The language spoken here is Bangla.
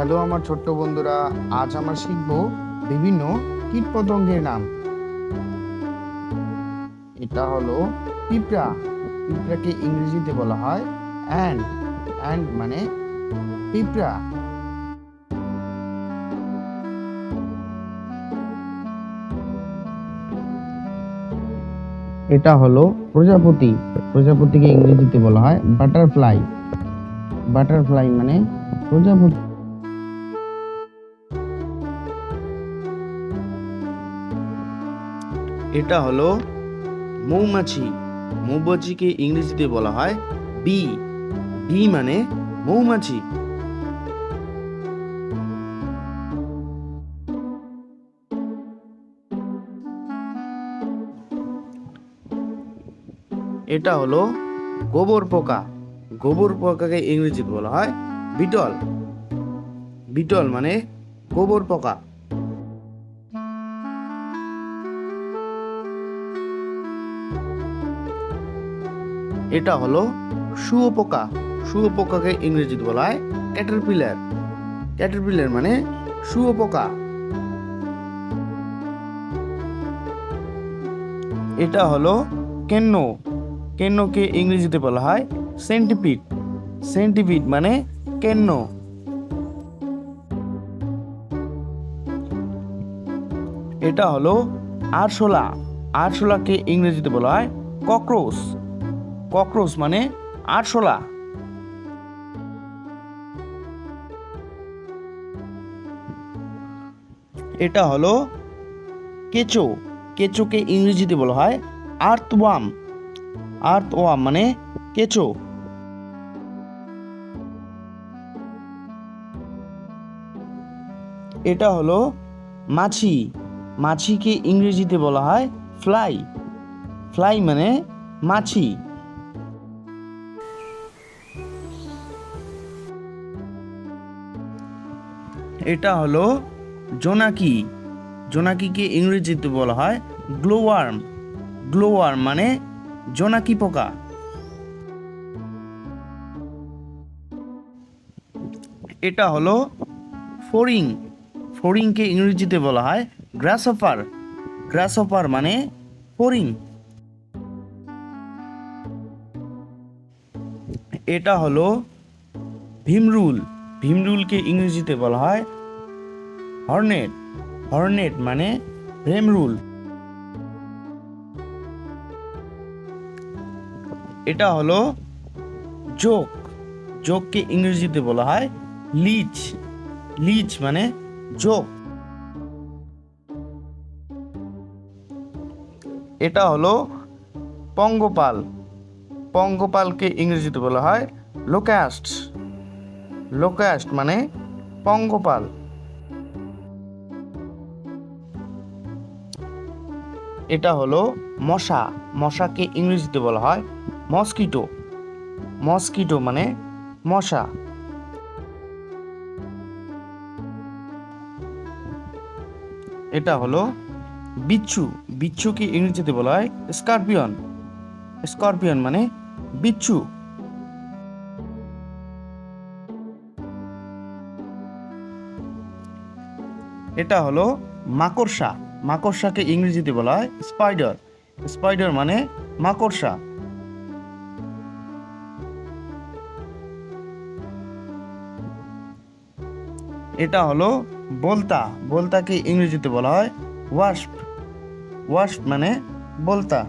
হ্যালো আমার ছোট্ট বন্ধুরা, আজ আমরা শিখব বিভিন্ন কীটপতঙ্গের নাম। এটা হলো পিঁপড়া। পিঁপড়াকে ইংরেজিতে বলা হয় অ্যান্ড অ্যান্ড মানে পিঁপড়া। এটা হলো প্রজাপতি। প্রজাপতিকে ইংরেজিতে বলা হয় বাটারফ্লাই বাটারফ্লাই মানে প্রজাপতি। এটা হলো মৌমাছি। মৌমাছিকে ইংরেজিতে বলা হয় বি। বি মানে মৌমাছি। এটা হলো গোবর পোকা। গোবর পোকাকে ইংরেজিতে বলা হয় বিটল। বিটল মানে গোবর পোকা। এটা হলো শুয়োপোকা। শুয়োপোকাকে ইংরেজিতে বলা হয় ক্যাটারপিলার ক্যাটারপিলার মানে শুয়োপোকা। এটা হলো কেন্ন। কেন্নকে ইংরেজিতে বলা হয় সেন্টিপিড সেন্টিপিড মানে কেন্ন। এটা হলো আরশোলা। আরশোলাকে ইংরেজিতে বলা হয় ককরোচ ককরোচ মানে আরশোলা। এটা হলো কেঁচো। কেঁচোকে ইংরেজিতে বলা হয় আর্থওয়াম আর্থওয়াম মানে কেঁচো। এটা হলো মাছি। মাছিকে ইংরেজিতে বলা হয় ফ্লাই। ফ্লাই মানে মাছি। এটা হলো জোনাকি। জোনাকিকে ইংরেজিতে বলা হয় গ্লোওয়ার্ম গ্লোওয়ার্ম মানে জোনাকি পোকা। এটা হলো ফোরিং। ফোরিংকে ইংরেজিতে বলা হয় গ্রাসহপার গ্রাসহপার মানে ফোরিং। এটা হলো ভীমরুল। ভীমরুলকে ইংরেজিতে বলা হয় হর্নেট। হর্নেট মানে ভীমরুল। এটা হলো জোক। জোককে ইংরেজিতে বলা হয় লিচ। লিচ মানে জোক। এটা হলো পঙ্গপাল। পঙ্গপালকে ইংরেজিতে বলা হয় লোকাস্ট লোকাস্ট মানে পঙ্গপাল। এটা হলো মশা। মশাকে ইংরেজিতে বলা হয় মস্কিটো। মস্কিটো মানে মশা। এটা হলো বিচ্ছু। বিচ্ছুকে ইংরেজিতে বলা হয় স্করপিয়ন। স্করপিয়ন মানে বিচ্ছু। এটা হলো মাকড়সা। মাকড়সাকে ইংরেজিতে বলা হয় স্পাইডার স্পাইডার মানে মাকড়সা। এটা হলো বলতা। বলতাকে ইংরেজিতে বলা হয় ওয়াস্প ওয়াস্প মানে বলতা।